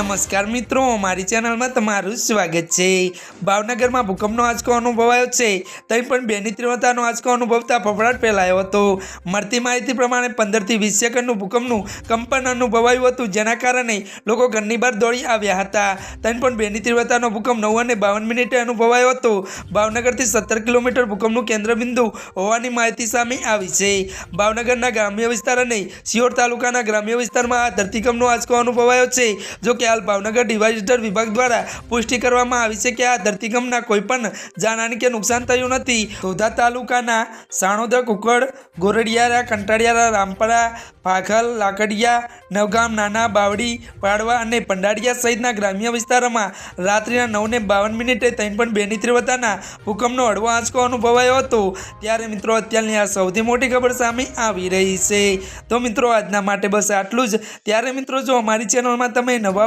નમસ્કાર મિત્રો, મારી ચેનલમાં તમારું સ્વાગત છે. ભાવનગરમાં ભૂકંપનો આંચકો અનુભવાયો છે. તઈ પણ બેની તીવ્રતાનો આંચકો અનુભવતા ફફડાટ ફેલાયો હતો. મળતી માહિતી પ્રમાણે પંદરથી વીસ સેકન્ડનું ભૂકંપનું કંપન અનુભવાયું હતું, જેના કારણે લોકો ઘરની બહાર દોડી આવ્યા હતા. તઈ પણ બેની તીવ્રતાનો ભૂકંપ નવ અને બાવન મિનિટે અનુભવાયો હતો. ભાવનગરથી સત્તર કિલોમીટર ભૂકંપનું કેન્દ્રબિંદુ હોવાની માહિતી સામે આવી છે. ભાવનગરના ગ્રામ્ય વિસ્તાર અને સિયોર તાલુકાના ગ્રામ્ય વિસ્તારમાં આ ધરતીકંપનો આંચકો અનુભવાયો છે જો કે હાલ ભાવનગર ડિવાઇઝર વિભાગ દ્વારા પુષ્ટિ કરવામાં આવી છે કે આ ધરતીકંપના કોઈ પણ જાનહાની કે નુકસાન થયું નથી. ધોધા તાલુકાના સાણોદર કુકડ ગોરડિયારા, કંટાળિયારા, રામપરા પાખલ લાકડિયા, નવગામ, નાના, બાવડી, પાડવા અને પંડાળિયા સહિતના ગ્રામ્ય વિસ્તારોમાં રાત્રિના નવને બાવન મિનિટે ત્રણ પણ બેની તીવ્રતાના ભૂકંપનો હળવો આંચકો અનુભવાયો હતો. ત્યારે મિત્રો, અત્યારની આ સૌથી મોટી ખબર સામે આવી રહી છે. તો મિત્રો, આજના માટે બસ આટલું જ. ત્યારે મિત્રો, જો અમારી ચેનલમાં તમે નવા